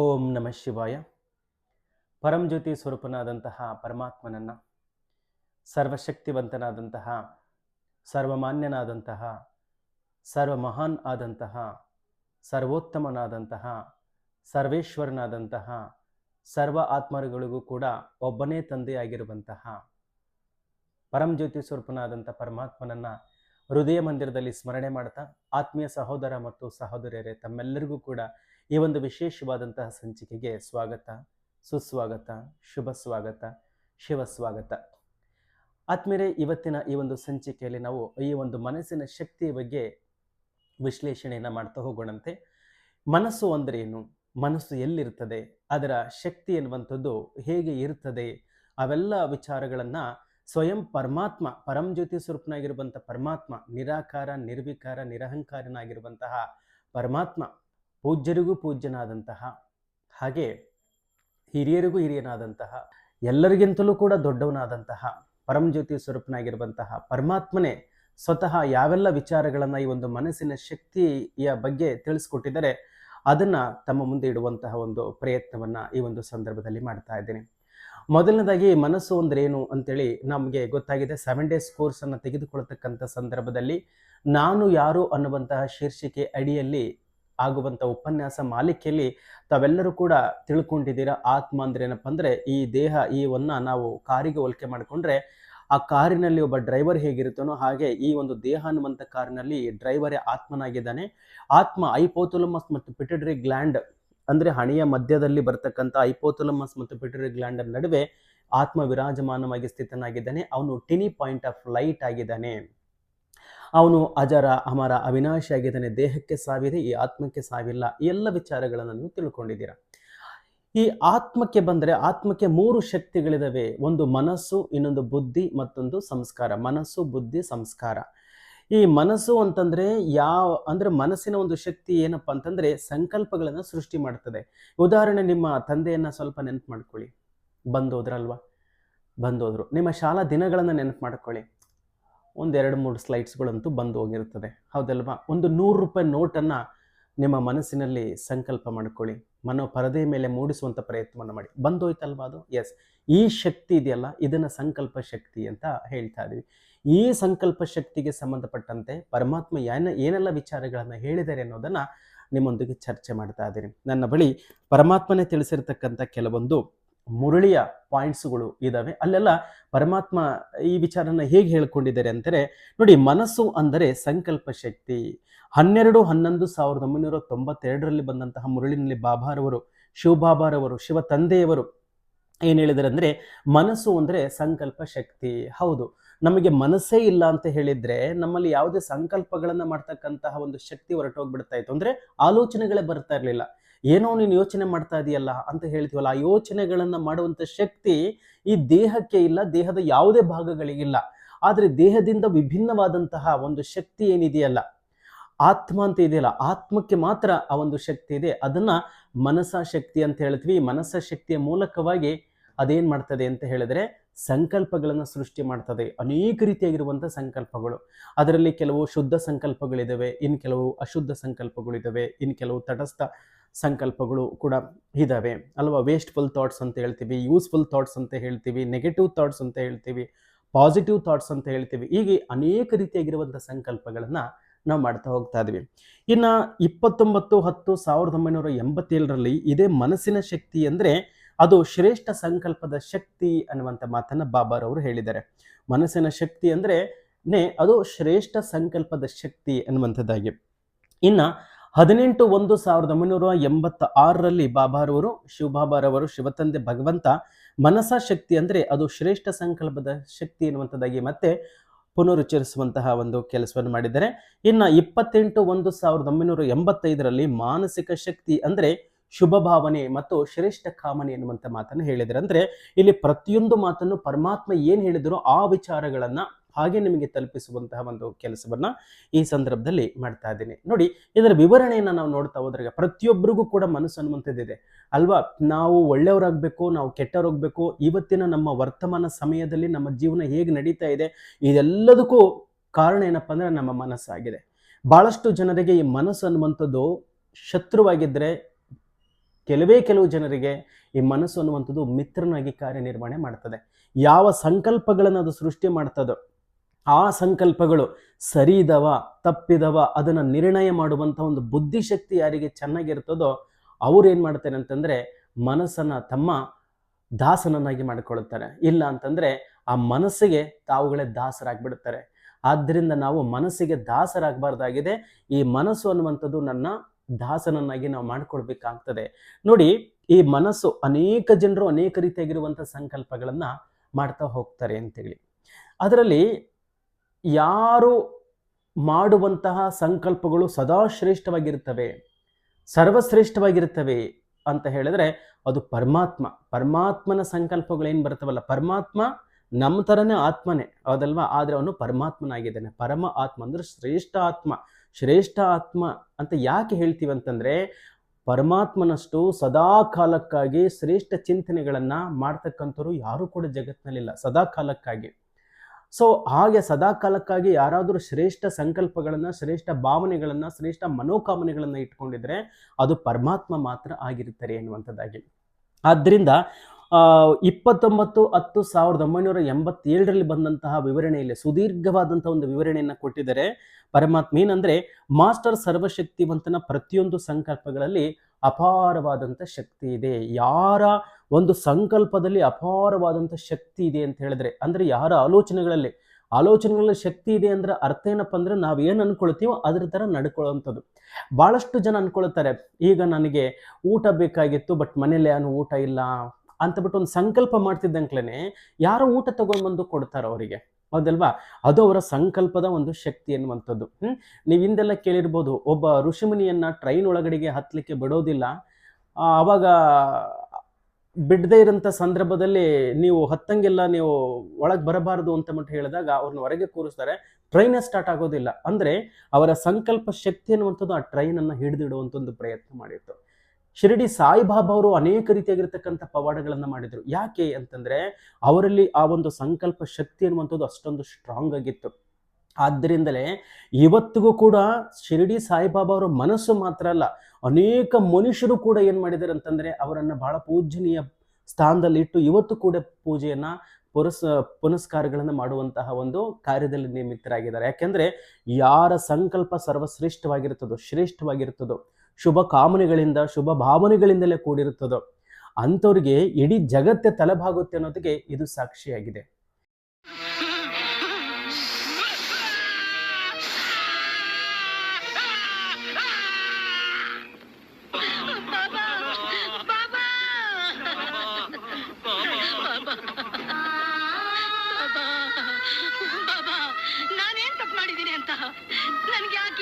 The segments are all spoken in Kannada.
ಓಂ ನಮಃ ಶಿವಾಯ. ಪರಂಜ್ಯೋತಿ ಸ್ವರೂಪನಾದಂತಹ ಪರಮಾತ್ಮನನ್ನು, ಸರ್ವಶಕ್ತಿವಂತನಾದಂತಹ, ಸರ್ವಮಾನ್ಯನಾದಂತಹ ಸರ್ವ ಮಹಾನ್ ಆದಂತಹ, ಸರ್ವೋತ್ತಮನಾದಂತಹ, ಸರ್ವೇಶ್ವರನಾದಂತಹ, ಸರ್ವ ಆತ್ಮರುಗಳಿಗೂ ಕೂಡ ಒಬ್ಬನೇ ತಂದೆಯಾಗಿರುವಂತಹ ಪರಂಜ್ಯೋತಿ ಸ್ವರೂಪನಾದಂಥ ಪರಮಾತ್ಮನನ್ನ ಹೃದಯ ಮಂದಿರದಲ್ಲಿ ಸ್ಮರಣೆ ಮಾಡ್ತಾ, ಆತ್ಮೀಯ ಸಹೋದರ ಮತ್ತು ಸಹೋದರಿಯರೇ, ತಮ್ಮೆಲ್ಲರಿಗೂ ಕೂಡ ಈ ಒಂದು ವಿಶೇಷವಾದಂತಹ ಸಂಚಿಕೆಗೆ ಸ್ವಾಗತ, ಸುಸ್ವಾಗತ, ಶುಭ ಸ್ವಾಗತ, ಶಿವ ಸ್ವಾಗತ. ಆತ್ಮೀರೆ ಇವತ್ತಿನ ಈ ಒಂದು ಸಂಚಿಕೆಯಲ್ಲಿ ನಾವು ಈ ಒಂದು ಮನಸ್ಸಿನ ಶಕ್ತಿಯ ಬಗ್ಗೆ ವಿಶ್ಲೇಷಣೆಯನ್ನು ಮಾಡ್ತಾ ಹೋಗೋಣಂತೆ. ಮನಸ್ಸು ಅಂದ್ರೇನು ಮನಸ್ಸು ಎಲ್ಲಿರ್ತದೆ? ಅದರ ಶಕ್ತಿ ಎನ್ನುವಂಥದ್ದು ಹೇಗೆ ಇರ್ತದೆ? ಅವೆಲ್ಲ ವಿಚಾರಗಳನ್ನು ಸ್ವಯಂ ಪರಮಾತ್ಮ ಪರಂಜ್ಯೋತಿ ಸ್ವರೂಪನಾಗಿರುವಂಥ ಪರಮಾತ್ಮ, ನಿರಾಕಾರ, ನಿರ್ವಿಕಾರ, ನಿರಹಂಕಾರನಾಗಿರುವಂತಹ ಪರಮಾತ್ಮ ಪೂಜ್ಯರಿಗೂ ಪೂಜ್ಯನಾದಂತಹ ಹಾಗೆ ಹಿರಿಯರಿಗೂ ಹಿರಿಯನಾದಂತಹ ಎಲ್ಲರಿಗಿಂತಲೂ ಕೂಡ ದೊಡ್ಡವನಾದಂತಹ ಪರಮಜ್ಯೋತಿ ಸ್ವರೂಪನಾಗಿರುವಂತಹ ಪರಮಾತ್ಮನೇ ಸ್ವತಃ ಯಾವೆಲ್ಲ ವಿಚಾರಗಳನ್ನು ಈ ಒಂದು ಮನಸ್ಸಿನ ಶಕ್ತಿಯ ಬಗ್ಗೆ ತಿಳಿಸ್ಕೊಟ್ಟಿದ್ದಾರೆ, ಅದನ್ನ ತಮ್ಮ ಮುಂದೆ ಇಡುವಂತಹ ಒಂದು ಪ್ರಯತ್ನವನ್ನ ಈ ಒಂದು ಸಂದರ್ಭದಲ್ಲಿ ಮಾಡ್ತಾ ಇದ್ದೀನಿ. ಮೊದಲನೇದಾಗಿ ಮನಸ್ಸು ಅಂದ್ರೆ ಏನು ಅಂತೇಳಿ ನಮಗೆ ಗೊತ್ತಾಗಿದೆ. ಸೆವೆನ್ ಡೇಸ್ ಕೋರ್ಸ್ ಅನ್ನು ತೆಗೆದುಕೊಳ್ತಕ್ಕಂಥ ಸಂದರ್ಭದಲ್ಲಿ ನಾನು ಯಾರು ಅನ್ನುವಂತಹ ಶೀರ್ಷಿಕೆ ಅಡಿಯಲ್ಲಿ ಆಗುವಂಥ ಉಪನ್ಯಾಸ ಮಾಲಿಕೆಯಲ್ಲಿ ತಾವೆಲ್ಲರೂ ಕೂಡ ತಿಳ್ಕೊಂಡಿದ್ದೀರಾ? ಆತ್ಮ ಅಂದ್ರೆ ಏನಪ್ಪ ಅಂದ್ರೆ ಈ ದೇಹ, ಈ ವನ್ನ ನಾವು ಕಾರಿಗೆ ಹೋಲಿಕೆ ಮಾಡಿಕೊಂಡ್ರೆ ಆ ಕಾರಿನಲ್ಲಿ ಒಬ್ಬ ಡ್ರೈವರ್ ಹೇಗಿರುತ್ತಾನೋ ಹಾಗೆ ಈ ಒಂದು ದೇಹ ಅನ್ನುವಂಥ ಕಾರಿನಲ್ಲಿ ಡ್ರೈವರೇ ಆತ್ಮನಾಗಿದ್ದಾನೆ. ಆತ್ಮ ಐಪೋಥುಲಮಸ್ ಮತ್ತು ಪಿಟರಿ ಗ್ಲ್ಯಾಂಡ್ ಅಂದ್ರೆ ಹಣೆಯ ಮಧ್ಯದಲ್ಲಿ ಬರ್ತಕ್ಕಂಥ ಐಪೋಥುಲಮಸ್ ಮತ್ತು ಪಿಟರಿ ಗ್ಲ್ಯಾಂಡ್ ನಡುವೆ ಆತ್ಮ ವಿರಾಜಮಾನವಾಗಿ ಸ್ಥಿತನಾಗಿದ್ದಾನೆ. ಅವನು ಟಿನಿ ಪಾಯಿಂಟ್ ಆಫ್ ಲೈಟ್ ಆಗಿದ್ದಾನೆ. ಅವನು ಅಜರ, ಅಮರ, ಅವಿನಾಶಿ ಆಗಿದ್ದಾನೆ ದೇಹಕ್ಕೆ ಸಾವಿದೆ, ಈ ಆತ್ಮಕ್ಕೆ ಸಾವಿಲ್ಲ. ಈ ಎಲ್ಲ ವಿಚಾರಗಳನ್ನು ನೀವು ತಿಳ್ಕೊಂಡಿದ್ದೀರಾ. ಈ ಆತ್ಮಕ್ಕೆ ಬಂದರೆ ಆತ್ಮಕ್ಕೆ ಮೂರು ಶಕ್ತಿಗಳಿದಾವೆ. ಒಂದು ಮನಸ್ಸು, ಇನ್ನೊಂದು ಬುದ್ಧಿ, ಮತ್ತೊಂದು ಸಂಸ್ಕಾರ. ಮನಸ್ಸು, ಬುದ್ಧಿ, ಸಂಸ್ಕಾರ. ಈ ಮನಸ್ಸು ಅಂತಂದ್ರೆ ಯಾವ, ಅಂದ್ರೆ ಮನಸ್ಸಿನ ಒಂದು ಶಕ್ತಿ ಏನಪ್ಪಾ ಅಂತಂದ್ರೆ ಸಂಕಲ್ಪಗಳನ್ನು ಸೃಷ್ಟಿ ಮಾಡ್ತದೆ. ಉದಾಹರಣೆ ನಿಮ್ಮ ತಂದೆಯನ್ನ ಸ್ವಲ್ಪ ನೆನಪು ಮಾಡ್ಕೊಳ್ಳಿ. ಬಂದೋದ್ರಲ್ವಾ? ಬಂದೋದ್ರು. ನಿಮ್ಮ ಶಾಲಾ ದಿನಗಳನ್ನು ನೆನಪು ಮಾಡ್ಕೊಳ್ಳಿ. ಒಂದೆರಡು ಮೂರು ಸ್ಲೈಡ್ಸ್ಗಳಂತೂ ಬಂದು ಹೋಗಿರುತ್ತದೆ. ಹೌದಲ್ವಾ? ಒಂದು ನೂರು ರೂಪಾಯಿ ನೋಟನ್ನು ನಿಮ್ಮ ಮನಸ್ಸಿನಲ್ಲಿ ಸಂಕಲ್ಪ ಮಾಡಿಕೊಳ್ಳಿ. ಮನೋ ಪರದೆಯ ಮೇಲೆ ಮೂಡಿಸುವಂಥ ಪ್ರಯತ್ನವನ್ನು ಮಾಡಿ. ಬಂದೋಯ್ತಲ್ವಾ ಅದು? ಎಸ್ ಈ ಶಕ್ತಿ ಇದೆಯಲ್ಲ, ಇದನ್ನು ಸಂಕಲ್ಪ ಶಕ್ತಿ ಅಂತ ಹೇಳ್ತಾ ಇದ್ದೀವಿ ಈ ಸಂಕಲ್ಪ ಶಕ್ತಿಗೆ ಸಂಬಂಧಪಟ್ಟಂತೆ ಪರಮಾತ್ಮ ಏನ, ಏನೆಲ್ಲ ವಿಚಾರಗಳನ್ನು ಹೇಳಿದ್ದಾರೆ ಅನ್ನೋದನ್ನು ನಿಮ್ಮೊಂದಿಗೆ ಚರ್ಚೆ ಮಾಡ್ತಾ ಇದ್ದೀನಿ ನನ್ನ ಬಳಿ ಪರಮಾತ್ಮನೇ ತಿಳಿಸಿರ್ತಕ್ಕಂಥ ಕೆಲವೊಂದು ಮುರಳಿಯ ಪಾಯಿಂಟ್ಸ್ಗಳು ಇದ್ದಾವೆ ಅಲ್ಲೆಲ್ಲ ಪರಮಾತ್ಮ ಈ ವಿಚಾರನ ಹೇಗೆ ಹೇಳ್ಕೊಂಡಿದ್ದಾರೆ ಅಂತಾರೆ, ನೋಡಿ ಮನಸ್ಸು ಅಂದರೆ ಸಂಕಲ್ಪ ಶಕ್ತಿ. ಹನ್ನೆರಡು ಹನ್ನೊಂದು ಸಾವಿರದ ಒಂಬೈನೂರ ತೊಂಬತ್ತೆರಡರಲ್ಲಿ ಬಂದಂತಹ ಮುರಳಿನಲ್ಲಿ ಬಾಬಾರವರು, ಶಿವಬಾಬಾರವರು ಶಿವ ತಂದೆಯವರು ಏನು ಹೇಳಿದ್ದಾರೆ ಅಂದರೆ, ಮನಸ್ಸು ಅಂದರೆ ಸಂಕಲ್ಪ ಶಕ್ತಿ. ಹೌದು, ನಮಗೆ ಮನಸ್ಸೇ ಇಲ್ಲ ಅಂತ ಹೇಳಿದ್ರೆ ನಮ್ಮಲ್ಲಿ ಯಾವುದೇ ಸಂಕಲ್ಪಗಳನ್ನು ಮಾಡ್ತಕ್ಕಂತಹ ಒಂದು ಶಕ್ತಿ ಹೊರಟೋಗ್ಬಿಡ್ತಾ ಇತ್ತು. ಅಂದರೆ ಆಲೋಚನೆಗಳೇ ಬರ್ತಾ ಇರಲಿಲ್ಲ. ಏನೋ ನೀನು ಯೋಚನೆ ಮಾಡ್ತಾ ಇದೆಯಲ್ಲ ಅಂತ ಹೇಳ್ತೀವಲ್ಲ, ಆ ಯೋಚನೆಗಳನ್ನು ಮಾಡುವಂಥ ಶಕ್ತಿ ಈ ದೇಹಕ್ಕೆ ಇಲ್ಲ, ದೇಹದ ಯಾವುದೇ ಭಾಗಗಳಿಗಿಲ್ಲ ಆದರೆ ದೇಹದಿಂದ ವಿಭಿನ್ನವಾದಂತಹ ಒಂದು ಶಕ್ತಿ ಏನಿದೆಯಲ್ಲ, ಆತ್ಮ ಅಂತ ಇದೆಯಲ್ಲ, ಆತ್ಮಕ್ಕೆ ಮಾತ್ರ ಆ ಒಂದು ಶಕ್ತಿ ಇದೆ. ಅದನ್ನ ಮನಸ ಶಕ್ತಿ ಅಂತ ಹೇಳ್ತೀವಿ. ಮನಸ್ಸ ಶಕ್ತಿಯ ಮೂಲಕವಾಗಿ ಅದೇನ್ ಮಾಡ್ತದೆ ಅಂತ ಹೇಳಿದ್ರೆ ಸಂಕಲ್ಪಗಳನ್ನು ಸೃಷ್ಟಿ ಮಾಡ್ತದೆ. ಅನೇಕ ರೀತಿಯಾಗಿರುವಂಥ ಸಂಕಲ್ಪಗಳು. ಅದರಲ್ಲಿ ಕೆಲವು ಶುದ್ಧ ಸಂಕಲ್ಪಗಳಿದ್ದಾವೆ ಇನ್ನು ಕೆಲವು ಅಶುದ್ಧ ಸಂಕಲ್ಪಗಳಿದ್ದಾವೆ ಇನ್ನು ಕೆಲವು ತಟಸ್ಥ ಸಂಕಲ್ಪಗಳು ಕೂಡ ಇದ್ದಾವೆ ಅಲ್ವಾ? ವೇಸ್ಟ್ಫುಲ್ ಥಾಟ್ಸ್ ಅಂತ ಹೇಳ್ತೀವಿ ಯೂಸ್ಫುಲ್ ಥಾಟ್ಸ್ ಅಂತ ಹೇಳ್ತೀವಿ ನೆಗೆಟಿವ್ ಥಾಟ್ಸ್ ಅಂತ ಹೇಳ್ತೀವಿ ಪಾಸಿಟಿವ್ ಥಾಟ್ಸ್ ಅಂತ ಹೇಳ್ತೀವಿ, ಹೀಗೆ ಅನೇಕ ರೀತಿಯಾಗಿರುವಂಥ ಸಂಕಲ್ಪಗಳನ್ನು ನಾವು ಮಾಡ್ತಾ ಹೋಗ್ತಾ ಇದ್ವಿ. ಇನ್ನು ಇಪ್ಪತ್ತೊಂಬತ್ತು, ಹತ್ತು, ಸಾವಿರದ ಒಂಬೈನೂರ ಎಂಬತ್ತೇಳರಲ್ಲಿ ಇದೇ ಮನಸ್ಸಿನ ಶಕ್ತಿ ಅಂದರೆ ಅದು ಶ್ರೇಷ್ಠ ಸಂಕಲ್ಪದ ಶಕ್ತಿ ಅನ್ನುವಂಥ ಮಾತನ್ನ ಬಾಬಾರವರು ಹೇಳಿದ್ದಾರೆ. ಮನಸ್ಸಿನ ಶಕ್ತಿ ಅಂದರೆ ಅದು ಶ್ರೇಷ್ಠ ಸಂಕಲ್ಪದ ಶಕ್ತಿ ಅನ್ನುವಂಥದ್ದಾಗಿ. ಇನ್ನ ಹದಿನೆಂಟು ಒಂದು ಸಾವಿರದ ಒಂಬೈನೂರ ಎಂಬತ್ತ ಆರರಲ್ಲಿ ಬಾಬಾರವರು, ಶಿವಬಾಬಾರವರು, ಶಿವತಂದೆ ಭಗವಂತ ಮನಸ ಶಕ್ತಿ ಅಂದರೆ ಅದು ಶ್ರೇಷ್ಠ ಸಂಕಲ್ಪದ ಶಕ್ತಿ ಎನ್ನುವಂಥದ್ದಾಗಿ ಮತ್ತೆ ಪುನರುಚ್ಚರಿಸುವಂತಹ ಒಂದು ಕೆಲಸವನ್ನು ಮಾಡಿದ್ದಾರೆ. ಇನ್ನು ಇಪ್ಪತ್ತೆಂಟು ಒಂದು ಸಾವಿರದ ಒಂಬೈನೂರ ಎಂಬತ್ತೈದರಲ್ಲಿ ಮಾನಸಿಕ ಶಕ್ತಿ ಅಂದರೆ ಶುಭ ಭಾವನೆ ಮತ್ತು ಶ್ರೇಷ್ಠ ಕಾಮನೆ ಎನ್ನುವಂಥ ಮಾತನ್ನು ಹೇಳಿದರೆ ಅಂದರೆ ಇಲ್ಲಿ ಪ್ರತಿಯೊಂದು ಮಾತನ್ನು ಪರಮಾತ್ಮ ಏನು ಹೇಳಿದರೂ ಆ ವಿಚಾರಗಳನ್ನ ಹಾಗೆ ನಿಮಗೆ ತಲುಪಿಸುವಂತಹ ಒಂದು ಕೆಲಸವನ್ನ ಈ ಸಂದರ್ಭದಲ್ಲಿ ಮಾಡ್ತಾ ಇದ್ದೀನಿ. ನೋಡಿ, ಇದರ ವಿವರಣೆಯನ್ನ ನಾವು ನೋಡ್ತಾ ಹೋದ್ರೆ ಪ್ರತಿಯೊಬ್ಬರಿಗೂ ಕೂಡ ಮನಸ್ಸು ಅನ್ನುವಂಥದ್ದಿದೆ ಅಲ್ವಾ? ನಾವು ಒಳ್ಳೆಯವರಾಗಬೇಕು, ನಾವು ಕೆಟ್ಟವರಾಗಬೇಕು, ಇವತ್ತಿನ ನಮ್ಮ ವರ್ತಮಾನ ಸಮಯದಲ್ಲಿ ನಮ್ಮ ಜೀವನ ಹೇಗೆ ನಡೀತಾ ಇದೆ, ಇದೆಲ್ಲದಕ್ಕೂ ಕಾರಣ ಏನಪ್ಪ ಅಂದ್ರೆ ನಮ್ಮ ಮನಸ್ಸಾಗಿದೆ. ಬಹಳಷ್ಟು ಜನರಿಗೆ ಈ ಮನಸ್ಸು ಅನ್ನುವಂಥದ್ದು ಶತ್ರುವಾಗಿದ್ದರೆ ಕೆಲವೇ ಕೆಲವು ಜನರಿಗೆ ಈ ಮನಸ್ಸು ಅನ್ನುವಂಥದ್ದು ಮಿತ್ರನಾಗಿ ಕಾರ್ಯನಿರ್ವಹಣೆ ಮಾಡ್ತದೆ. ಯಾವ ಸಂಕಲ್ಪಗಳನ್ನು ಅದು ಸೃಷ್ಟಿ ಮಾಡ್ತದೋ ಆ ಸಂಕಲ್ಪಗಳು ಸರಿದವ, ತಪ್ಪಿದವ, ಅದನ್ನು ನಿರ್ಣಯ ಮಾಡುವಂಥ ಒಂದು ಬುದ್ಧಿಶಕ್ತಿ ಯಾರಿಗೆ ಚೆನ್ನಾಗಿರ್ತದೋ ಅವ್ರು ಏನು ಮಾಡ್ತಾರೆ ಅಂತಂದರೆ ಮನಸ್ಸನ್ನು ತಮ್ಮ ದಾಸನನ್ನಾಗಿ ಮಾಡಿಕೊಳ್ಳುತ್ತಾರೆ ಇಲ್ಲ ಅಂತಂದರೆ ಆ ಮನಸ್ಸಿಗೆ ತಾವುಗಳೇ ದಾಸರಾಗಿಬಿಡುತ್ತಾರೆ ಆದ್ದರಿಂದ ನಾವು ಮನಸ್ಸಿಗೆ ದಾಸರಾಗಬಾರ್ದಾಗಿದೆ. ಈ ಮನಸ್ಸು ಅನ್ನುವಂಥದ್ದು ನನ್ನ ದಾಸನನ್ನಾಗಿ ನಾವು ಮಾಡಿಕೊಳ್ಬೇಕಾಗ್ತದೆ. ನೋಡಿ, ಈ ಮನಸ್ಸು ಅನೇಕ ಜನರು ಅನೇಕ ರೀತಿಯಾಗಿರುವಂಥ ಸಂಕಲ್ಪಗಳನ್ನು ಮಾಡ್ತಾ ಹೋಗ್ತಾರೆ ಅಂತೇಳಿ. ಅದರಲ್ಲಿ ಯಾರು ಮಾಡುವಂತಹ ಸಂಕಲ್ಪಗಳು ಸದಾ ಶ್ರೇಷ್ಠವಾಗಿರುತ್ತವೆ ಸರ್ವಶ್ರೇಷ್ಠವಾಗಿರುತ್ತವೆ ಅಂತ ಹೇಳಿದ್ರೆ ಅದು ಪರಮಾತ್ಮ. ಪರಮಾತ್ಮನ ಸಂಕಲ್ಪಗಳು ಏನು ಬರ್ತವಲ್ಲ? ಪರಮಾತ್ಮ ನಮ್ಮ ಥರನೇ ಆತ್ಮನೇ ಹೌದಲ್ವಾ? ಆದರೆ ಅವನು ಪರಮಾತ್ಮನಾಗಿದ್ದಾನೆ. ಪರಮ ಆತ್ಮ ಅಂದರೆ ಶ್ರೇಷ್ಠ ಆತ್ಮ. ಶ್ರೇಷ್ಠ ಆತ್ಮ ಅಂತ ಯಾಕೆ ಹೇಳ್ತೀವಿ ಅಂತಂದರೆ ಪರಮಾತ್ಮನಷ್ಟು ಸದಾ ಕಾಲಕ್ಕಾಗಿ ಶ್ರೇಷ್ಠ ಚಿಂತನೆಗಳನ್ನು ಮಾಡ್ತಕ್ಕಂಥವ್ರು ಯಾರೂ ಕೂಡ ಜಗತ್ತಿನಲ್ಲಿಲ್ಲ ಸದಾ ಕಾಲಕ್ಕಾಗಿ ಸೊ ಹಾಗೆ ಸದಾ ಕಾಲಕ್ಕಾಗಿ ಯಾರಾದರೂ ಶ್ರೇಷ್ಠ ಸಂಕಲ್ಪಗಳನ್ನು, ಶ್ರೇಷ್ಠ ಭಾವನೆಗಳನ್ನು, ಶ್ರೇಷ್ಠ ಮನೋಕಾಮನೆಗಳನ್ನು ಇಟ್ಕೊಂಡಿದ್ರೆ ಅದು ಪರಮಾತ್ಮ ಮಾತ್ರ ಆಗಿರುತ್ತಾರೆ ಎನ್ನುವಂಥದ್ದಾಗಿ. ಆದ್ದರಿಂದ ಇಪ್ಪತ್ತೊಂಬತ್ತು, ಹತ್ತು ಸಾವಿರದ ಒಂಬೈನೂರ ಎಂಬತ್ತೇಳರಲ್ಲಿ ಬಂದಂತಹ ವಿವರಣೆಯಲ್ಲಿ ಸುದೀರ್ಘವಾದಂತಹ ಒಂದು ವಿವರಣೆಯನ್ನು ಕೊಟ್ಟಿದ್ದಾರೆ. ಪರಮಾತ್ಮ ಏನಂದ್ರೆ, ಮಾಸ್ಟರ್ ಸರ್ವಶಕ್ತಿವಂತನ ಪ್ರತಿಯೊಂದು ಸಂಕಲ್ಪಗಳಲ್ಲಿ ಅಪಾರವಾದಂಥ ಶಕ್ತಿ ಇದೆ. ಯಾರ ಒಂದು ಸಂಕಲ್ಪದಲ್ಲಿ ಅಪಾರವಾದಂಥ ಶಕ್ತಿ ಇದೆ ಅಂತ ಹೇಳಿದ್ರೆ, ಅಂದರೆ ಯಾರ ಆಲೋಚನೆಗಳಲ್ಲಿ? ಆಲೋಚನೆಗಳಲ್ಲಿ ಶಕ್ತಿ ಇದೆ ಅಂದ್ರೆ ಅರ್ಥ ಏನಪ್ಪ ಅಂದ್ರೆ ನಾವು ಏನು ಅನ್ಕೊಳ್ತೀವೋ ಅದ್ರ ಥರ ನಡ್ಕೊಳ್ಳೋವಂಥದ್ದು. ಭಾಳಷ್ಟು ಜನ ಅನ್ಕೊಳ್ತಾರೆ, ಈಗ ನನಗೆ ಊಟ ಬೇಕಾಗಿತ್ತು, ಬಟ್ ಮನೇಲಿ ಏನು ಊಟ ಇಲ್ಲ ಅಂತ ಬಿಟ್ಟು ಒಂದು ಸಂಕಲ್ಪ ಮಾಡ್ತಿದ್ದಂಕ್ಲೇ ಯಾರೋ ಊಟ ತಗೊಂಡ್ಬಂದು ಕೊಡ್ತಾರೆ ಅವರಿಗೆ, ಹೌದಲ್ವಾ? ಅದು ಅವರ ಸಂಕಲ್ಪದ ಒಂದು ಶಕ್ತಿ ಎನ್ನುವಂಥದ್ದು. ಹ್ಮ್? ನೀವು ಹಿಂದೆಲ್ಲ ಕೇಳಿರ್ಬೋದು, ಒಬ್ಬ ಋಷಿಮುನಿಯನ್ನ ಟ್ರೈನ್ ಒಳಗಡೆಗೆ ಹತ್ತಲಿಕ್ಕೆ ಬಿಡೋದಿಲ್ಲ. ಆವಾಗ ಬಿಡದೇ ಇರೋಂಥ ಸಂದರ್ಭದಲ್ಲಿ ನೀವು ಹತ್ತಂಗೆಲ್ಲ ನೀವು ಒಳಗೆ ಬರಬಾರದು ಅಂತ ಮಟ್ಟ ಹೇಳಿದಾಗ ಅವ್ರನ್ನ ಹೊರಗೆ ಕೂರಿಸ್ತಾರೆ. ಟ್ರೈನೇ ಸ್ಟಾರ್ಟ್ ಆಗೋದಿಲ್ಲ. ಅಂದರೆ ಅವರ ಸಂಕಲ್ಪ ಶಕ್ತಿ ಅನ್ನುವಂಥದ್ದು ಆ ಟ್ರೈನನ್ನು ಹಿಡಿದಿಡುವಂಥದ್ದು ಪ್ರಯತ್ನ ಮಾಡಿತ್ತು. ಶಿರಡಿ ಸಾಯಿಬಾಬಾ ಅವರು ಅನೇಕ ರೀತಿಯಾಗಿರ್ತಕ್ಕಂಥ ಪವಾಡಗಳನ್ನು ಮಾಡಿದರು. ಯಾಕೆ ಅಂತಂದರೆ ಅವರಲ್ಲಿ ಆ ಒಂದು ಸಂಕಲ್ಪ ಶಕ್ತಿ ಅನ್ನುವಂಥದ್ದು ಅಷ್ಟೊಂದು ಸ್ಟ್ರಾಂಗ್ ಆಗಿತ್ತು. ಆದ್ದರಿಂದಲೇ ಇವತ್ತಿಗೂ ಕೂಡ ಶಿರಡಿ ಸಾಯಿಬಾಬಾ ಅವರ ಮನಸ್ಸು ಮಾತ್ರ ಅಲ್ಲ ಅನೇಕ ಮನುಷ್ಯರು ಕೂಡ ಏನು ಮಾಡಿದ್ದಾರೆ ಅಂತಂದ್ರೆ ಅವರನ್ನು ಬಹಳ ಪೂಜನೀಯ ಸ್ಥಾನದಲ್ಲಿ ಇಟ್ಟು ಇವತ್ತು ಕೂಡ ಪೂಜೆಯನ್ನ ಪುರಸ್, ಪುನಸ್ಕಾರಗಳನ್ನು ಮಾಡುವಂತಹ ಒಂದು ಕಾರ್ಯದಲ್ಲಿ ನಿಯಮಿತರಾಗಿದ್ದಾರೆ. ಯಾಕೆಂದ್ರೆ ಯಾರ ಸಂಕಲ್ಪ ಸರ್ವಶ್ರೇಷ್ಠವಾಗಿರುತ್ತದೋ ಶ್ರೇಷ್ಠವಾಗಿರುತ್ತದೋ ಶುಭ ಕಾಮನೆಗಳಿಂದ, ಶುಭ ಭಾವನೆಗಳಿಂದಲೇ ಕೂಡಿರುತ್ತದೋ, ಅಂಥವ್ರಿಗೆ ಇಡೀ ಜಗತ್ತೇ ತಲೆಬಾಗುತ್ತೆ ಅನ್ನೋದಕ್ಕೆ ಇದು ಸಾಕ್ಷಿಯಾಗಿದೆ.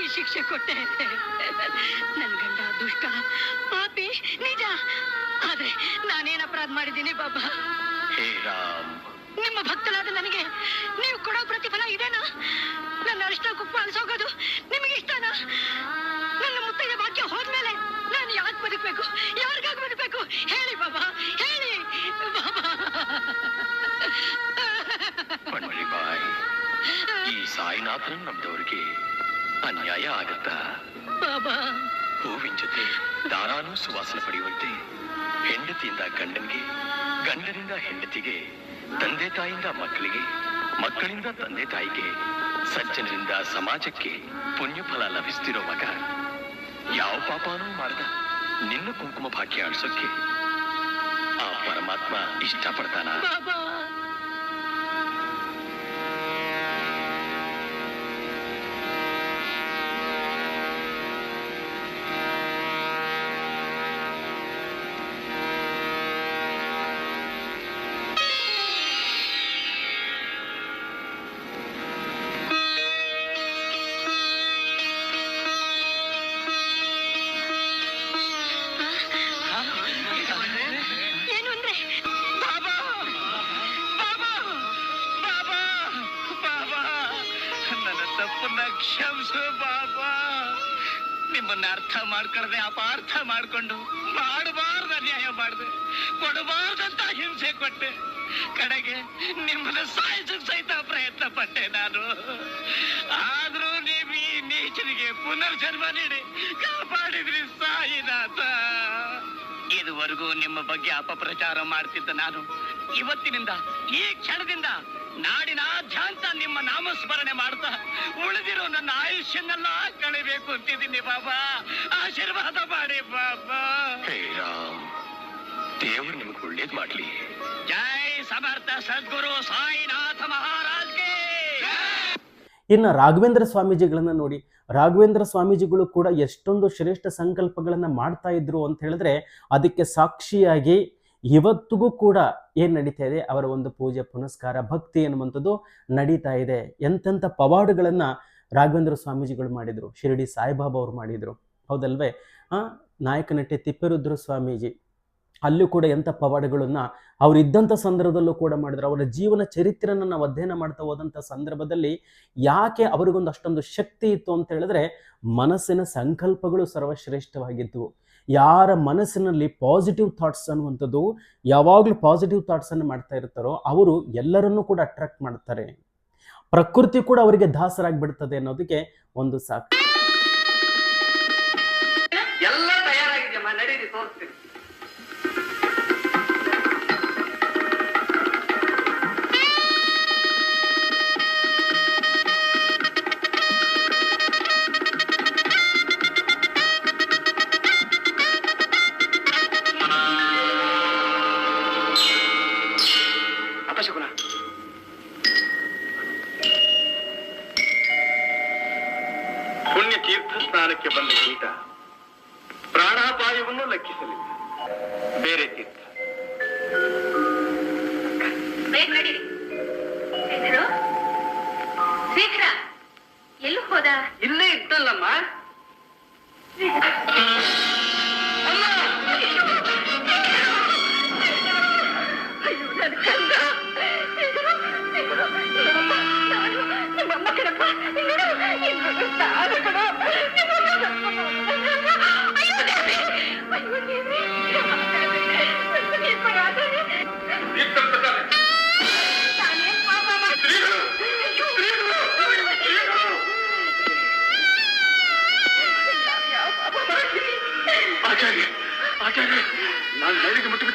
ಈ ಶಿಕ್ಷೆ ಕೊಟ್ಟೆ ನನ್ ಗಂಡ ದುಷ್ಟ ಪಾಪಿ ನಿಜ ಆದ್ರೆ ನಾನೇನ್ ಅಪರಾಧ ಮಾಡಿದ್ದೀನಿ ಬಾಬಾ ನಿಮ್ಮ ಭಕ್ತನಾದ ನನಗೆ ನೀವು ಕೊಡೋ ಪ್ರತಿಫಲ ಇದೇನಾ? ನನ್ನ ಅರಿಷ್ಟ ಕುಪ್ಪ ಅನ್ಸೋಗೋದು ನಿಮಗೆ ಇಷ್ಟನಾ? ನನ್ನ ಮುತ್ತೈದ ಭಾಗ್ಯ ಹೋದ್ಮೇಲೆ ನಾನು ಯಾಕೆ ಬದುಕಬೇಕು? ಯಾರಿಗಾಗಿ ಬದುಕಬೇಕು? ಹೇಳಿ ಬಾಬಾ ಹೇಳಿ ಬಾಬಾ. ಈ ಸಾಯಿನಾಥನ್ ನಮ್ದವ್ರಿಗೆ ಅನ್ಯಾಯ ಆಗುತ್ತಾ? ಬಾಬಾ. ಹೂವಿನ ಜೊತೆ ದಾರಾನು ಸುವಾಸನೆ ಪಡೆಯುವಂತೆ ಹೆಂಡತಿಯಿಂದ ಗಂಡನಿಗೆ ಗಂಡನಿಂದ ಹೆಂಡತಿಗೆ ತಂದೆ ತಾಯಿಯಿಂದ ಮಕ್ಕಳಿಗೆ ಮಕ್ಕಳಿಂದ ತಂದೆ ತಾಯಿಗೆ ಸಜ್ಜನರಿಂದ ಸಮಾಜಕ್ಕೆ ಪುಣ್ಯಫಲ ಲಭಿಸ್ತಿರೋವಾಗ ಯಾವ ಪಾಪನೂ ಮಾಡ್ದ. ನಿನ್ನ ಕುಂಕುಮ ಭಾಗ್ಯ ಆಡ್ಸೋಕ್ಕೆ ಆ ಪರಮಾತ್ಮ ಇಷ್ಟಪಡ್ತಾನ? ಕ್ಷಮಿಸು ಬಾಬಾ, ನಿಮ್ಮನ್ನ ಅರ್ಥ ಮಾಡ್ಕೊಳ್ಳದೆ ಅಪಾರ್ಥ ಮಾಡ್ಕೊಂಡು ಮಾಡಬಾರ್ದ ಅನ್ಯಾಯ ಮಾಡಿದೆ, ಕೊಡಬಾರ್ದಂತ ಹಿಂಸೆ ಕೊಟ್ಟೆ. ಕಡೆಗೆ ನಿಮ್ಮನ್ನ ಸಾಯಿಸಕ್ ಸಹಿತ ಪ್ರಯತ್ನ ಪಟ್ಟೆ ನಾನು. ಆದ್ರೂ ನೀವು ಈ ನೀಚನಿಗೆ ಪುನರ್ಜನ್ಮ ನೀಡಿ ಕಾಪಾಡಿದ್ರಿ ಸಾಯಿನಾಥ. ಇದುವರೆಗೂ ನಿಮ್ಮ ಬಗ್ಗೆ ಅಪಪ್ರಚಾರ ಮಾಡ್ತಿದ್ದ ನಾನು. ಇವತ್ತಿನಿಂದ, ಈ ಕ್ಷಣದಿಂದ ನಾಡಿನಾದ್ಯಂತ ನಿಮ್ಮ ನಾಮಸ್ಮರಣೆ ಮಾಡ್ತಾ ಉಳಿದಿರೋ ನನ್ನ ಆಯುಷ್ಯನ್ನೆಲ್ಲ ಕಳಿಬೇಕು ಅಂತಿದ್ದೀನಿ ಬಾಬಾ. ಆಶೀರ್ವಾದ ಮಾಡಿ ಬಾಬಾ. ಹೇ ರಾಮ್ ದೇವರು ನಿಮಗೆ ಒಳ್ಳೇದು ಮಾಡಲಿ. ಜೈ ಸಮರ್ಥ ಸದ್ಗುರು ಸಾಯಿನಾಥ ಮಹಾರಾಜ್ಗೆ. ಇನ್ನು ರಾಘವೇಂದ್ರ ಸ್ವಾಮೀಜಿಗಳನ್ನ ನೋಡಿ ರಾಘವೇಂದ್ರ ಸ್ವಾಮೀಜಿಗಳು ಕೂಡ ಎಷ್ಟೊಂದು ಶ್ರೇಷ್ಠ ಸಂಕಲ್ಪಗಳನ್ನು ಮಾಡ್ತಾ ಇದ್ರು ಅಂತ ಹೇಳಿದ್ರೆ ಅದಕ್ಕೆ ಸಾಕ್ಷಿಯಾಗಿ ಇವತ್ತಿಗೂ ಕೂಡ ಏನು ನಡೀತಾ ಇದೆ? ಅವರ ಒಂದು ಪೂಜೆ, ಪುನಸ್ಕಾರ, ಭಕ್ತಿ ಎನ್ನುವಂಥದ್ದು ನಡೀತಾ ಇದೆ. ಎಂತೆಂಥ ಪವಾಡುಗಳನ್ನು ರಾಘವೇಂದ್ರ ಸ್ವಾಮೀಜಿಗಳು ಮಾಡಿದರು, ಶಿರಡಿ ಸಾಯಿಬಾಬಾ ಅವರು ಮಾಡಿದರು. ಹೌದಲ್ವೇ? ಆ ನಾಯಕನಟ್ಟಿ ತಿಪ್ಪೇರುದ್ರ ಸ್ವಾಮೀಜಿ, ಅಲ್ಲೂ ಕೂಡ ಎಂಥ ಪವಾಡಗಳನ್ನು ಅವ್ರು ಇದ್ದಂಥ ಸಂದರ್ಭದಲ್ಲೂ ಕೂಡ ಮಾಡಿದ್ರು. ಅವರ ಜೀವನ ಚರಿತ್ರೆಯನ್ನು ನಾವು ಅಧ್ಯಯನ ಮಾಡ್ತಾ ಹೋದಂಥ ಸಂದರ್ಭದಲ್ಲಿ ಯಾಕೆ ಅವರಿಗೊಂದು ಅಷ್ಟೊಂದು ಶಕ್ತಿ ಇತ್ತು ಅಂತ ಹೇಳಿದ್ರೆ ಮನಸ್ಸಿನ ಸಂಕಲ್ಪಗಳು ಸರ್ವಶ್ರೇಷ್ಠವಾಗಿದ್ದವು ಯಾರ ಮನಸ್ಸಿನಲ್ಲಿ ಪಾಸಿಟಿವ್ ಥಾಟ್ಸ್ ಅನ್ನುವಂಥದ್ದು ಯಾವಾಗಲೂ ಪಾಸಿಟಿವ್ ಥಾಟ್ಸನ್ನು ಮಾಡ್ತಾ ಇರ್ತಾರೋ ಅವರು ಎಲ್ಲರನ್ನೂ ಕೂಡ ಅಟ್ರಾಕ್ಟ್ ಮಾಡ್ತಾರೆ. ಪ್ರಕೃತಿ ಕೂಡ ಅವರಿಗೆ ದಾಸರಾಗಿ ಬಿಡ್ತದೆ ಅನ್ನೋದಕ್ಕೆ ಒಂದು ಸಾಕ್ಷಿ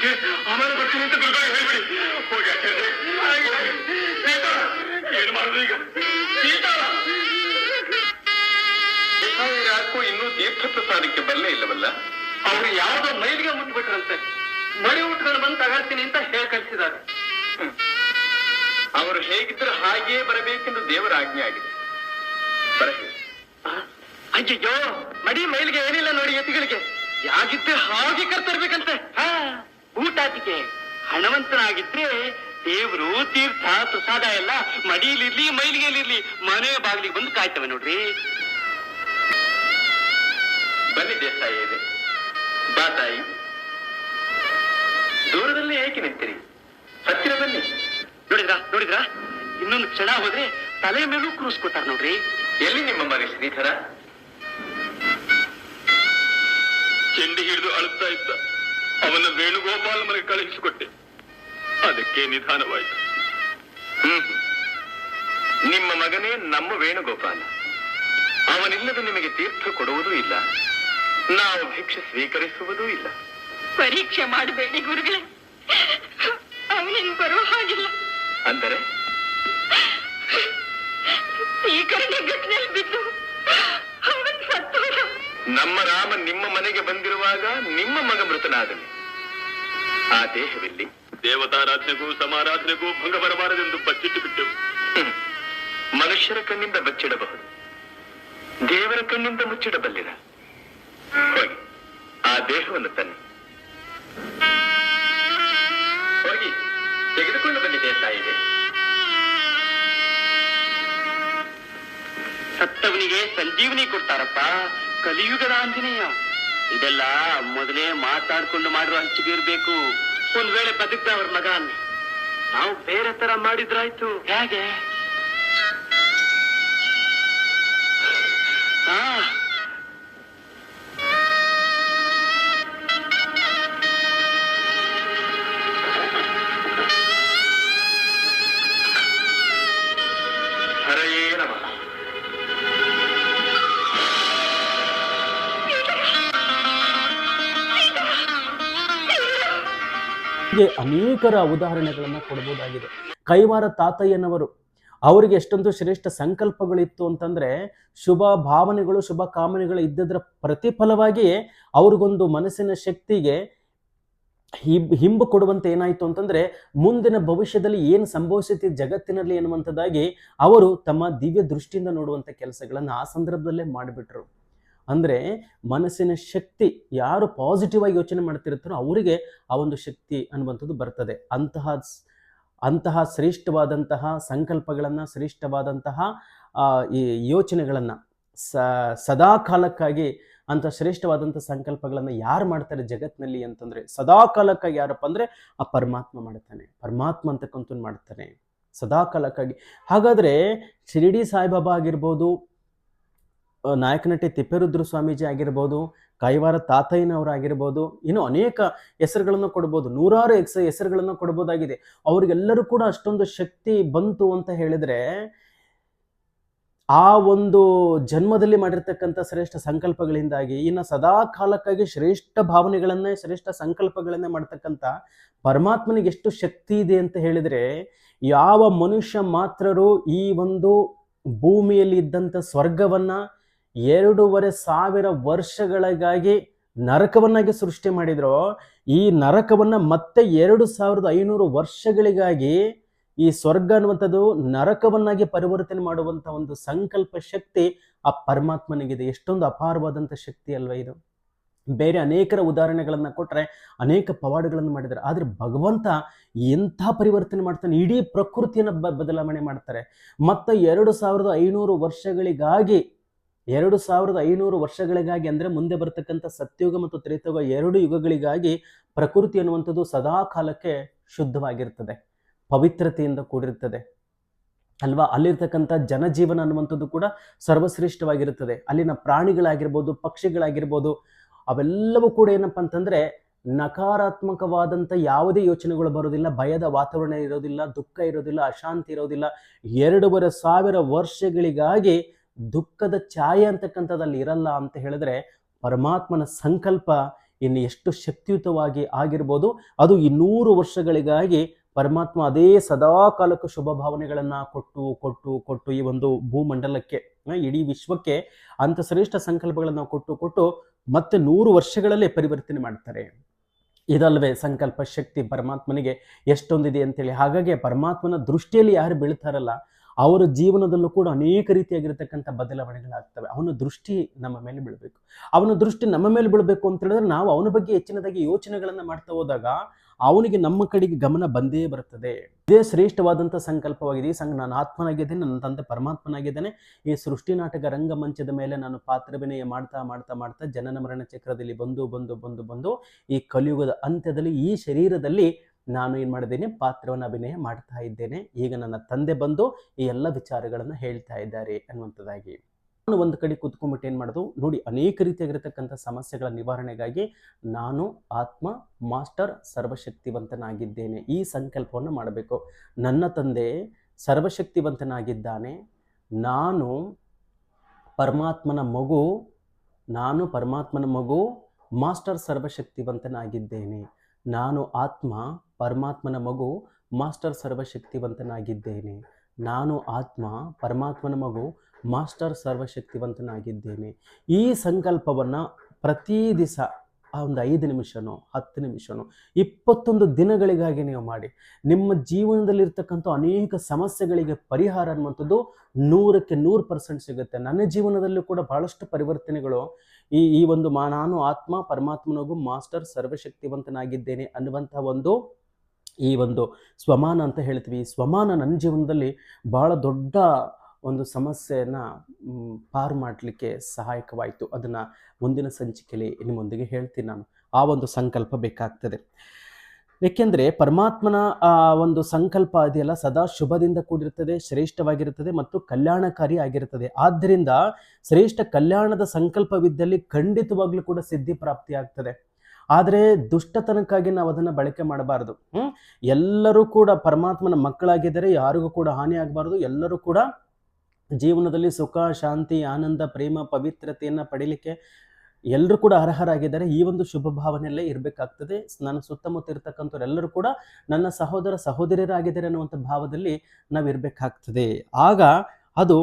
ನೈಲಿಗೆ ಅಮರ ಬರ್ತೀನಿ ಅಂತ ದುರ್ಗಾ ಹೇಳ್ಬಿಡಿ. ಹೋಗಿ ಆಚಾರ್ಯ ಸೀತಾ ಏನು ಮಾಡೋದು ಈಗ? ಯಾಕೋ ಇನ್ನೂ ತೀರ್ಥ ಪ್ರಸಾದಕ್ಕೆ ಬರಲೇ ಇಲ್ಲವಲ್ಲ? ಅವ್ರು ಯಾವ್ದೋ ಮೈಲಿಗೆ ಮುಟ್ಬಿಟ್ರಂತೆ ಮಡಿ ಉಟ್ಕೊಂಡು ಬಂದು ತಗೊಳ್ತೀನಿ ಅಂತ ಹೇಳಿ ಕಳಿಸಿದ್ದಾರೆ. ಅವರು ಹೇಗಿದ್ರೆ ಹಾಗೆಯೇ ಬರಬೇಕೆಂದು ದೇವರ ಆಜ್ಞೆ ಆಗಿದೆ. ಬರಲಿ ಅಯ್ಯಯ್ಯೋ ಮಡಿ ಮೈಲಿಗೆ ಏನಿಲ್ಲ ನೋಡಿ ಎತ್ತಿಗಳಿಗೆ. ಯಾಗಿದ್ದೆ ಹಾಗೆ ಕರ್ತರ್ಬೇಕಂತೆ. ಹಾ. ಊಟಾಟಿಕೆ ಹಣವಂತನಾಗಿದ್ರೆ ದೇವರು ತೀರ್ಥ ಪ್ರಸಾದ ಎಲ್ಲ ಮಡಿಲಿರ್ಲಿ ಮೈಲಿಗೆಲಿರ್ಲಿ ಮನೆ ಬಾಗಿಲಿಗೆ ಬಂದು ಕಾಯ್ತವೆ ನೋಡ್ರಿ. ಬನ್ನಿ ದೇಸಾಯಿ ಇದೆ. ಬಾ ತಾಯಿ. ದೂರದಲ್ಲಿ ಏಕೆ ನಿಂತೀರಿ? ಹತ್ತಿರ ಬನ್ನಿ. ನೋಡಿದ್ರಾ ನೋಡಿದ್ರಾ? ಇನ್ನೊಂದು ಕ್ಷಣ ಹೋದ್ರೆ ತಲೆ ಮೇಲೂ ಕೂರಿಸ್ಕೊತಾರ ನೋಡ್ರಿ. ಎಲ್ಲಿ ನಿಮ್ಮ ಮನೆ ಶ್ರೀಧರ? ಚೆಂಡಿ ಹಿಡಿದು ಅಳುತ್ತಾ ಇದ್ದ. ಅವನ ವೇಣುಗೋಪಾಲ ಮನೆಗೆ ಕಳುಹಿಸಿಕೊಟ್ಟೆ. ಅದಕ್ಕೆ ನಿಧಾನವಾಯಿತು. ಹ್ಮ್ ನಿಮ್ಮ ಮಗನೇ ನಮ್ಮ ವೇಣುಗೋಪಾಲ. ಅವನಿಲ್ಲದೆ ನಿಮಗೆ ತೀರ್ಥ ಕೊಡುವುದೂ ಇಲ್ಲ. ನಾವು ಭಿಕ್ಷೆ ಸ್ವೀಕರಿಸುವುದೂ ಇಲ್ಲ. ಪರೀಕ್ಷೆ ಮಾಡಬೇಡಿ ಗುರುಗಳೇ. ಅವನಿನ್ ಬರುವ ಹಾಗಿಲ್ಲ. ಅಂದರೆ? ಸ್ವೀಕರಣೆ ಘಟನೆಯಲ್ಲಿ ಬಿದ್ದು ನಮ್ಮ ರಾಮ ನಿಮ್ಮ ಮನೆಗೆ ಬಂದಿರುವಾಗ ನಿಮ್ಮ ಮಗ ಮೃತನಾದನು. ಆ ದೇಹವಿಲ್ಲಿ? ದೇವತಾರಾಧನೆಗೂ ಸಮಾರಾಧನೆಗೂ ಭಂಗ ಬರಬಾರದೆಂದು ಬಚ್ಚಿಟ್ಟು ಬಿಟ್ಟೆವು ಮನುಷ್ಯರ ಕಣ್ಣಿಂದ ಬಚ್ಚಿಡಬಹುದು. ದೇವರ ಕಣ್ಣಿಂದ ಮುಚ್ಚಿಡಬಲ್ಲಿರ. ಹೋಗಿ ಆ ದೇಹವನ್ನು ತನ್ನಿ. ಹೋಗಿ ತೆಗೆದುಕೊಂಡು ಬಂದಿದೆ ತಾಯಿಗೆ ಸತ್ತವನಿಗೆ ಸಂಜೀವನಿ ಕೊಡ್ತಾರಪ್ಪ. ಕಲಿಯುಗದ ಆಂಜನೇಯ. ಇದೆಲ್ಲ ಮೊದಲೇ ಮಾತಾಡ್ಕೊಂಡು ಮಾಡಿರೋ ಹಂಚಿಗೆ ಇರ್ಬೇಕು. ಒಂದ್ ವೇಳೆ ಬದುಕ್ತ ಅವ್ರ ಮಗ ನಾವು ಬೇರೆ ತರ ಮಾಡಿದ್ರಾಯ್ತು. ಹೇಗೆ? ಆ ಹೀಗೆ ಅನೇಕರ ಉದಾಹರಣೆಗಳನ್ನು ಕೊಡ್ಬೋದಾಗಿದೆ. ಕೈವಾರ ತಾತಯ್ಯನವರು, ಅವರಿಗೆ ಎಷ್ಟೊಂದು ಶ್ರೇಷ್ಠ ಸಂಕಲ್ಪಗಳಿತ್ತು ಅಂತಂದ್ರೆ, ಶುಭ ಭಾವನೆಗಳು, ಶುಭ ಕಾಮನೆಗಳು ಇದ್ದದ್ರ ಪ್ರತಿಫಲವಾಗಿ ಅವ್ರಿಗೊಂದು ಮನಸ್ಸಿನ ಶಕ್ತಿಗೆ ಹಿಬ್ ಹಿಂಬು ಕೊಡುವಂತೆ ಏನಾಯ್ತು ಅಂತಂದ್ರೆ, ಮುಂದಿನ ಭವಿಷ್ಯದಲ್ಲಿ ಏನು ಸಂಭವಿಸುತ್ತೆ ಜಗತ್ತಿನಲ್ಲಿ ಎನ್ನುವಂಥದ್ದಾಗಿ ಅವರು ತಮ್ಮ ದಿವ್ಯ ದೃಷ್ಟಿಯಿಂದ ನೋಡುವಂಥ ಕೆಲಸಗಳನ್ನು ಆ ಸಂದರ್ಭದಲ್ಲೇ ಮಾಡಿಬಿಟ್ರು. ಅಂದ್ರೆ ಮನಸ್ಸಿನ ಶಕ್ತಿ ಯಾರು ಪಾಸಿಟಿವ್ ಆಗಿ ಯೋಚನೆ ಮಾಡ್ತಿರ್ತಾರೋ ಅವರಿಗೆ ಆ ಒಂದು ಶಕ್ತಿ ಅನ್ನುವಂಥದ್ದು ಬರ್ತದೆ. ಅಂತಹ ಅಂತಹ ಶ್ರೇಷ್ಠವಾದಂತಹ ಸಂಕಲ್ಪಗಳನ್ನು, ಶ್ರೇಷ್ಠವಾದಂತಹ ಈ ಯೋಚನೆಗಳನ್ನು ಸ, ಸದಾ ಕಾಲಕ್ಕಾಗಿ ಅಂಥ ಶ್ರೇಷ್ಠವಾದಂಥ ಸಂಕಲ್ಪಗಳನ್ನು ಯಾರು ಮಾಡ್ತಾರೆ ಜಗತ್ತಿನಲ್ಲಿ ಅಂತಂದರೆ, ಸದಾ ಕಾಲಕ್ಕಾಗಿ ಯಾರಪ್ಪ ಅಂದರೆ ಆ ಪರಮಾತ್ಮ ಮಾಡ್ತಾನೆ. ಪರಮಾತ್ಮ ಅಂತಕ್ಕಂಥ ಮಾಡ್ತಾನೆ. ಸದಾ ಕಾಲಕ್ಕಾಗಿ. ಹಾಗಾದ್ರೆ ಶಿರಡಿ ಸಾಯಿಬಾಬಾ ಆಗಿರ್ಬೋದು ಆ, ನಾಯಕನಟ್ಟಿ ತಿಪ್ಪೇರುದ್ರ ಸ್ವಾಮೀಜಿ ಆಗಿರ್ಬೋದು ಕೈವಾರ ತಾತಯ್ಯನವರಾಗಿರ್ಬೋದು ಇನ್ನು ಅನೇಕ ಹೆಸರುಗಳನ್ನು ಕೊಡ್ಬೋದು ನೂರಾರು ಎಕ್ಸ ಹೆಸರುಗಳನ್ನು ಕೊಡ್ಬೋದಾಗಿದೆ. ಅವ್ರಿಗೆಲ್ಲರೂ ಕೂಡ ಅಷ್ಟೊಂದು ಶಕ್ತಿ ಬಂತು ಅಂತ ಹೇಳಿದ್ರೆ ಆ ಒಂದು ಜನ್ಮದಲ್ಲಿ ಮಾಡಿರ್ತಕ್ಕಂಥ ಶ್ರೇಷ್ಠ ಸಂಕಲ್ಪಗಳಿಂದಾಗಿ ಇನ್ನು ಸದಾ ಕಾಲಕ್ಕಾಗಿ ಶ್ರೇಷ್ಠ ಭಾವನೆಗಳನ್ನೇ ಶ್ರೇಷ್ಠ ಸಂಕಲ್ಪಗಳನ್ನೇ ಮಾಡ್ತಕ್ಕಂಥ ಪರಮಾತ್ಮನಿಗೆ ಎಷ್ಟು ಶಕ್ತಿ ಇದೆ ಅಂತ ಹೇಳಿದ್ರೆ ಯಾವ ಮನುಷ್ಯ ಮಾತ್ರರು ಈ ಒಂದು ಭೂಮಿಯಲ್ಲಿ ಇದ್ದಂಥ ಸ್ವರ್ಗವನ್ನ ಎರಡೂವರೆ ಸಾವಿರ ವರ್ಷಗಳಿಗಾಗಿ ನರಕವನ್ನಾಗಿ ಸೃಷ್ಟಿ ಮಾಡಿದ್ರು. ಈ ನರಕವನ್ನ ಮತ್ತೆ ಎರಡು ಸಾವಿರದ ಐನೂರು ವರ್ಷಗಳಿಗಾಗಿ ಈ ಸ್ವರ್ಗ ಅನ್ನುವಂಥದ್ದು ನರಕವನ್ನಾಗಿ ಪರಿವರ್ತನೆ ಮಾಡುವಂತ ಒಂದು ಸಂಕಲ್ಪ ಶಕ್ತಿ ಆ ಪರಮಾತ್ಮನಿಗಿದೆ. ಎಷ್ಟೊಂದು ಅಪಾರವಾದಂಥ ಶಕ್ತಿ ಅಲ್ವಾ ಇದು. ಬೇರೆ ಅನೇಕರ ಉದಾಹರಣೆಗಳನ್ನ ಕೊಟ್ರೆ ಅನೇಕ ಪವಾಡಗಳನ್ನು ಮಾಡಿದ್ದಾರೆ. ಆದ್ರೆ ಭಗವಂತ ಎಂಥ ಪರಿವರ್ತನೆ ಮಾಡ್ತಾನೆ? ಇಡೀ ಪ್ರಕೃತಿಯನ್ನು ಬದಲಾವಣೆ ಮಾಡ್ತಾರೆ. ಮತ್ತೆ ಎರಡು ಸಾವಿರದ ಐನೂರು ವರ್ಷಗಳಿಗಾಗಿ ಎರಡು ಸಾವಿರದ ಐನೂರು ವರ್ಷಗಳಿಗಾಗಿ ಅಂದ್ರೆ ಮುಂದೆ ಬರ್ತಕ್ಕಂಥ ಸತ್ಯುಗ ಮತ್ತು ತ್ರೇತಯುಗ ಎರಡು ಯುಗಗಳಿಗಾಗಿ ಪ್ರಕೃತಿ ಅನ್ನುವಂಥದ್ದು ಸದಾ ಕಾಲಕ್ಕೆ ಶುದ್ಧವಾಗಿರ್ತದೆ, ಪವಿತ್ರತೆಯಿಂದ ಕೂಡಿರ್ತದೆ. ಅಲ್ವಾ? ಅಲ್ಲಿರ್ತಕ್ಕಂಥ ಜನಜೀವನ ಅನ್ನುವಂಥದ್ದು ಕೂಡ ಸರ್ವಶ್ರೇಷ್ಠವಾಗಿರುತ್ತದೆ. ಅಲ್ಲಿನ ಪ್ರಾಣಿಗಳಾಗಿರ್ಬೋದು, ಪಕ್ಷಿಗಳಾಗಿರ್ಬೋದು, ಅವೆಲ್ಲವೂ ಕೂಡ ಏನಪ್ಪ ಅಂತಂದ್ರೆ ನಕಾರಾತ್ಮಕವಾದಂಥ ಯಾವುದೇ ಯೋಚನೆಗಳು ಬರೋದಿಲ್ಲ, ಭಯದ ವಾತಾವರಣ ಇರೋದಿಲ್ಲ, ದುಃಖ ಇರೋದಿಲ್ಲ, ಅಶಾಂತಿ ಇರೋದಿಲ್ಲ. ಎರಡೂವರೆ ಸಾವಿರ ವರ್ಷಗಳಿಗಾಗಿ ದುಃಖದ ಛಾಯೆ ಅಂತಕ್ಕಂಥದ್ದು ಅಲ್ಲಿ ಇರಲ್ಲ ಅಂತ ಹೇಳಿದ್ರೆ ಪರಮಾತ್ಮನ ಸಂಕಲ್ಪ ಇನ್ನು ಎಷ್ಟು ಶಕ್ತಿಯುತವಾಗಿ ಆಗಿರ್ಬೋದು. ಅದು ಇನ್ನೂರು ವರ್ಷಗಳಿಗಾಗಿ ಪರಮಾತ್ಮ ಅದೇ ಸದಾ ಕಾಲಕ್ಕೂ ಶುಭ ಭಾವನೆಗಳನ್ನು ಕೊಟ್ಟು ಕೊಟ್ಟು ಕೊಟ್ಟು ಈ ಒಂದು ಭೂಮಂಡಲಕ್ಕೆ ಇಡೀ ವಿಶ್ವಕ್ಕೆ ಅಂತ ಶ್ರೇಷ್ಠ ಸಂಕಲ್ಪಗಳನ್ನು ಕೊಟ್ಟು ಕೊಟ್ಟು ಮತ್ತೆ ನೂರು ವರ್ಷಗಳಲ್ಲೇ ಪರಿವರ್ತನೆ ಮಾಡ್ತಾರೆ. ಇದಲ್ವೇ ಸಂಕಲ್ಪ ಶಕ್ತಿ ಪರಮಾತ್ಮನಿಗೆ ಎಷ್ಟೊಂದಿದೆ ಅಂತೇಳಿ. ಹಾಗಾಗಿ ಪರಮಾತ್ಮನ ದೃಷ್ಟಿಯಲ್ಲಿ ಯಾರು ಬೀಳ್ತಾರಲ್ಲ ಅವರ ಜೀವನದಲ್ಲೂ ಕೂಡ ಅನೇಕ ರೀತಿಯಾಗಿರ್ತಕ್ಕಂಥ ಬದಲಾವಣೆಗಳಾಗ್ತವೆ. ಅವನ ದೃಷ್ಟಿ ನಮ್ಮ ಮೇಲೆ ಬೀಳಬೇಕು. ಅವನ ದೃಷ್ಟಿ ನಮ್ಮ ಮೇಲೆ ಬೀಳಬೇಕು ಅಂತ ಹೇಳಿದ್ರೆ ನಾವು ಅವನ ಬಗ್ಗೆ ಹೆಚ್ಚಿನದಾಗಿ ಯೋಚನೆಗಳನ್ನು ಮಾಡ್ತಾ ಹೋದಾಗ ಅವನಿಗೆ ನಮ್ಮ ಕಡೆಗೆ ಗಮನ ಬಂದೇ ಬರುತ್ತದೆ. ಇದೇ ಶ್ರೇಷ್ಠವಾದಂಥ ಸಂಕಲ್ಪವಾಗಿದೆ. ಈ ಸಂಘ ನಾನು ಆತ್ಮನಾಗಿದ್ದೇನೆ, ನನ್ನ ತಂದೆ ಪರಮಾತ್ಮನಾಗಿದ್ದೇನೆ. ಈ ಸೃಷ್ಟಿ ನಾಟಕ ರಂಗಮಂಚದ ಮೇಲೆ ನಾನು ಪಾತ್ರಭಿನಯ ಮಾಡ್ತಾ ಮಾಡ್ತಾ ಮಾಡ್ತಾ ಜನನ ಮರಣ ಚಕ್ರದಲ್ಲಿ ಬಂದು ಬಂದು ಬಂದು ಬಂದು ಈ ಕಲಿಯುಗದ ಅಂತ್ಯದಲ್ಲಿ ಈ ಶರೀರದಲ್ಲಿ ನಾನು ಏನು ಮಾಡಿದ್ದೀನಿ, ಪಾತ್ರವನ್ನು ಅಭಿನಯ ಮಾಡ್ತಾ ಇದ್ದೇನೆ. ಈಗ ನನ್ನ ತಂದೆ ಬಂದು ಈ ಎಲ್ಲ ವಿಚಾರಗಳನ್ನು ಹೇಳ್ತಾ ಇದ್ದಾರೆ ಅನ್ನುವಂಥದ್ದಾಗಿ. ನಾನು ಒಂದು ಕಡೆ ಕೂತ್ಕೊಂಡ್ಬಿಟ್ಟು ಏನು ಮಾಡೋದು, ನೋಡಿ ಅನೇಕ ರೀತಿಯಾಗಿರ್ತಕ್ಕಂಥ ಸಮಸ್ಯೆಗಳ ನಿವಾರಣೆಗಾಗಿ ನಾನು ಆತ್ಮ ಮಾಸ್ಟರ್ ಸರ್ವಶಕ್ತಿವಂತನಾಗಿದ್ದೇನೆ. ಈ ಸಂಕಲ್ಪವನ್ನು ಮಾಡಬೇಕು. ನನ್ನ ತಂದೆ ಸರ್ವಶಕ್ತಿವಂತನಾಗಿದ್ದಾನೆ. ನಾನು ಪರಮಾತ್ಮನ ಮಗು, ನಾನು ಪರಮಾತ್ಮನ ಮಗು ಮಾಸ್ಟರ್ ಸರ್ವಶಕ್ತಿವಂತನಾಗಿದ್ದೇನೆ. ನಾನು ಆತ್ಮ ಪರಮಾತ್ಮನ ಮಗು ಮಾಸ್ಟರ್ ಸರ್ವಶಕ್ತಿವಂತನಾಗಿದ್ದೇನೆ. ನಾನು ಆತ್ಮ, ಪರಮಾತ್ಮನ ಮಗು ಮಾಸ್ಟರ್ ಸರ್ವಶಕ್ತಿವಂತನಾಗಿದ್ದೇನೆ. ಈ ಸಂಕಲ್ಪವನ್ನು ಪ್ರತಿ ದಿವಸ ಒಂದು ಐದು ನಿಮಿಷನೋ, ಹತ್ತು ನಿಮಿಷನೋ, ಇಪ್ಪತ್ತೊಂದು ದಿನಗಳಿಗಾಗಿ ನೀವು ಮಾಡಿ. ನಿಮ್ಮ ಜೀವನದಲ್ಲಿರ್ತಕ್ಕಂಥ ಅನೇಕ ಸಮಸ್ಯೆಗಳಿಗೆ ಪರಿಹಾರ ಅನ್ನುವಂಥದ್ದು ನೂರಕ್ಕೆ ನೂರು ಪರ್ಸೆಂಟ್ ಸಿಗುತ್ತೆ. ನನ್ನ ಜೀವನದಲ್ಲೂ ಕೂಡ ಬಹಳಷ್ಟು ಪರಿವರ್ತನೆಗಳು ಈ ಈ ಒಂದು ಮಾ, ನಾನು ಆತ್ಮ ಪರಮಾತ್ಮನಿಗೂ ಮಾಸ್ಟರ್ ಸರ್ವಶಕ್ತಿವಂತನಾಗಿದ್ದೇನೆ ಅನ್ನುವಂಥ ಒಂದು ಈ ಒಂದು ಸ್ವಮಾನ ಅಂತ ಹೇಳ್ತೀವಿ. ಸ್ವಮಾನ ನನ್ನ ಜೀವನದಲ್ಲಿ ಭಾಳ ದೊಡ್ಡ ಒಂದು ಸಮಸ್ಯೆಯನ್ನು ಪಾರು ಮಾಡಲಿಕ್ಕೆ ಸಹಾಯಕವಾಯಿತು. ಅದನ್ನು ಮುಂದಿನ ಸಂಚಿಕೆಯಲ್ಲಿ ನಿಮ್ಮೊಂದಿಗೆ ಹೇಳ್ತೀನಿ ನಾನು. ಆ ಒಂದು ಸಂಕಲ್ಪ ಬೇಕಾಗ್ತದೆ. ಏಕೆಂದರೆ ಪರಮಾತ್ಮನ ಆ ಒಂದು ಸಂಕಲ್ಪ ಇದೆಯಲ್ಲ, ಸದಾ ಶುಭದಿಂದ ಕೂಡಿರುತ್ತದೆ, ಶ್ರೇಷ್ಠವಾಗಿರುತ್ತದೆ ಮತ್ತು ಕಲ್ಯಾಣಕಾರಿ ಆಗಿರುತ್ತದೆ. ಆದ್ದರಿಂದ ಶ್ರೇಷ್ಠ ಕಲ್ಯಾಣದ ಸಂಕಲ್ಪವಿದ್ದಲ್ಲಿ ಖಂಡಿತವಾಗ್ಲೂ ಕೂಡ ಸಿದ್ಧಿ ಪ್ರಾಪ್ತಿ ಆಗ್ತದೆ ಆದರೆ ದುಷ್ಟತನಕ್ಕಾಗಿ ನಾವು ಅದನ್ನು ಬಳಕೆ ಮಾಡಬಾರದು. ಎಲ್ಲರೂ ಕೂಡ ಪರಮಾತ್ಮನ ಮಕ್ಕಳಾಗಿದ್ದರೆ ಯಾರಿಗೂ ಕೂಡ ಹಾನಿ ಆಗಬಾರ್ದು. ಎಲ್ಲರೂ ಕೂಡ ಜೀವನದಲ್ಲಿ ಸುಖ, ಶಾಂತಿ, ಆನಂದ, ಪ್ರೇಮ, ಪವಿತ್ರತೆಯನ್ನು ಪಡೀಲಿಕ್ಕೆ ಎಲ್ಲರೂ ಕೂಡ ಅರ್ಹರಾಗಿದ್ದಾರೆ ಈ ಒಂದು ಶುಭ ಭಾವನೆಯಲ್ಲೇ ಇರಬೇಕಾಗ್ತದೆ. ನನ್ನ ಸುತ್ತಮುತ್ತ ಇರ್ತಕ್ಕಂಥವ್ರೆಲ್ಲರೂ ಕೂಡ ನನ್ನ ಸಹೋದರ ಸಹೋದರಿಯರಾಗಿದ್ದಾರೆ ಅನ್ನುವಂಥ ಭಾವದಲ್ಲಿ ನಾವು ಇರಬೇಕಾಗ್ತದೆ. ಆಗ ಅದು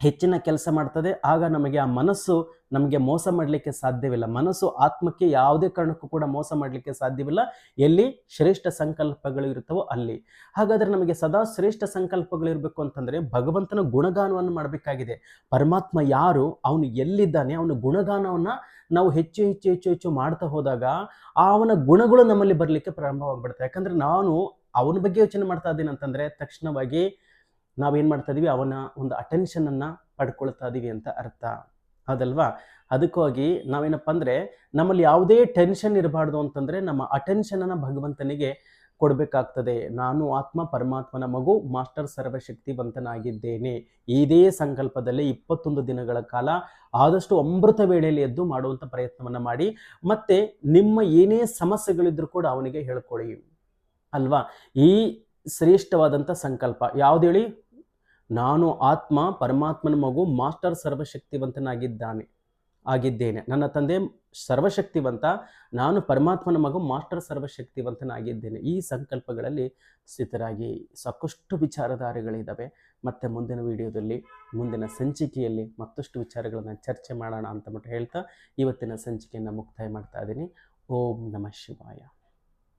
ಹೆಚ್ಚಿನ ಕೆಲಸ ಮಾಡ್ತದೆ. ಆಗ ನಮಗೆ ಆ ಮನಸ್ಸು ನಮಗೆ ಮೋಸ ಮಾಡಲಿಕ್ಕೆ ಸಾಧ್ಯವಿಲ್ಲ. ಮನಸ್ಸು ಆತ್ಮಕ್ಕೆ ಯಾವುದೇ ಕಾರಣಕ್ಕೂ ಕೂಡ ಮೋಸ ಮಾಡಲಿಕ್ಕೆ ಸಾಧ್ಯವಿಲ್ಲ. ಎಲ್ಲಿ ಶ್ರೇಷ್ಠ ಸಂಕಲ್ಪಗಳು ಇರುತ್ತವೋ ಅಲ್ಲಿ. ಹಾಗಾದರೆ ನಮಗೆ ಸದಾ ಶ್ರೇಷ್ಠ ಸಂಕಲ್ಪಗಳು ಇರಬೇಕು ಅಂತಂದರೆ ಭಗವಂತನ ಗುಣಗಾನವನ್ನು ಮಾಡಬೇಕಾಗಿದೆ. ಪರಮಾತ್ಮ ಯಾರು, ಅವನು ಎಲ್ಲಿದ್ದಾನೆ, ಅವನ ಗುಣಗಾನವನ್ನು ನಾವು ಹೆಚ್ಚು ಹೆಚ್ಚು ಹೆಚ್ಚು ಹೆಚ್ಚು ಮಾಡ್ತಾ ಹೋದಾಗ ಅವನ ಗುಣಗಳು ನಮ್ಮಲ್ಲಿ ಬರಲಿಕ್ಕೆ ಪ್ರಾರಂಭವಾಗ್ಬಿಡುತ್ತೆ. ಯಾಕಂದರೆ ನಾನು ಅವನ ಬಗ್ಗೆ ಯೋಚನೆ ಮಾಡ್ತಾ ಇದ್ದೀನಿ ಅಂತಂದರೆ ತಕ್ಷಣವಾಗಿ ನಾವೇನು ಮಾಡ್ತಾ ಇದ್ದೀವಿ ಅವನ ಒಂದು ಅಟೆನ್ಷನನ್ನು ಪಡ್ಕೊಳ್ತಾ ಇದ್ದೀವಿ ಅಂತ ಅರ್ಥ. ಅದಲ್ವಾ? ಅದಕ್ಕೋಗಿ ನಾವೇನಪ್ಪ ಅಂದರೆ ನಮ್ಮಲ್ಲಿ ಯಾವುದೇ ಟೆನ್ಷನ್ ಇರಬಾರ್ದು ಅಂತಂದರೆ ನಮ್ಮ ಅಟೆನ್ಷನನ್ನು ಭಗವಂತನಿಗೆ ಕೊಡಬೇಕಾಗ್ತದೆ. ನಾನು ಆತ್ಮ ಪರಮಾತ್ಮನ ಮಗು, ಮಾಸ್ಟರ್ ಸರ್ವಶಕ್ತಿವಂತನಾಗಿದ್ದೇನೆ. ಇದೇ ಸಂಕಲ್ಪದಲ್ಲಿ ಇಪ್ಪತ್ತೊಂದು ದಿನಗಳ ಕಾಲ ಆದಷ್ಟು ಅಮೃತ ವೇಳೆಯಲ್ಲಿ ಎದ್ದು ಮಾಡುವಂಥ ಪ್ರಯತ್ನವನ್ನು ಮಾಡಿ, ಮತ್ತು ನಿಮ್ಮ ಏನೇ ಸಮಸ್ಯೆಗಳಿದ್ರೂ ಕೂಡ ಅವನಿಗೆ ಹೇಳ್ಕೊಳ್ಳಿ. ಅಲ್ವಾ? ಈ ಶ್ರೇಷ್ಠವಾದಂಥ ಸಂಕಲ್ಪ ಯಾವುದೇಳಿ ನಾನು ಆತ್ಮ, ಪರಮಾತ್ಮನ ಮಗು, ಮಾಸ್ಟರ್ ಸರ್ವಶಕ್ತಿವಂತನಾಗಿದ್ದಾನೆ, ಆಗಿದ್ದೇನೆ. ನನ್ನ ತಂದೆ ಸರ್ವಶಕ್ತಿವಂತ, ನಾನು ಪರಮಾತ್ಮನ ಮಗು, ಮಾಸ್ಟರ್ ಸರ್ವಶಕ್ತಿವಂತನಾಗಿದ್ದೇನೆ. ಈ ಸಂಕಲ್ಪಗಳಲ್ಲಿ ಸ್ಥಿತರಾಗಿ ಸಾಕಷ್ಟು ವಿಚಾರಧಾರೆಗಳಿದ್ದಾವೆ ಮತ್ತೆ ಮುಂದಿನ ವಿಡಿಯೋದಲ್ಲಿ, ಮುಂದಿನ ಸಂಚಿಕೆಯಲ್ಲಿ ಮತ್ತಷ್ಟು ವಿಚಾರಗಳನ್ನು ಚರ್ಚೆ ಮಾಡೋಣ ಅಂತ ಹೇಳ್ತಾ, ಇವತ್ತಿನ ಸಂಚಿಕೆಯನ್ನು ಮುಕ್ತಾಯ ಮಾಡ್ತಾ ಇದ್ದೀನಿ. ಓಂ ನಮಃ ಶಿವಾಯ.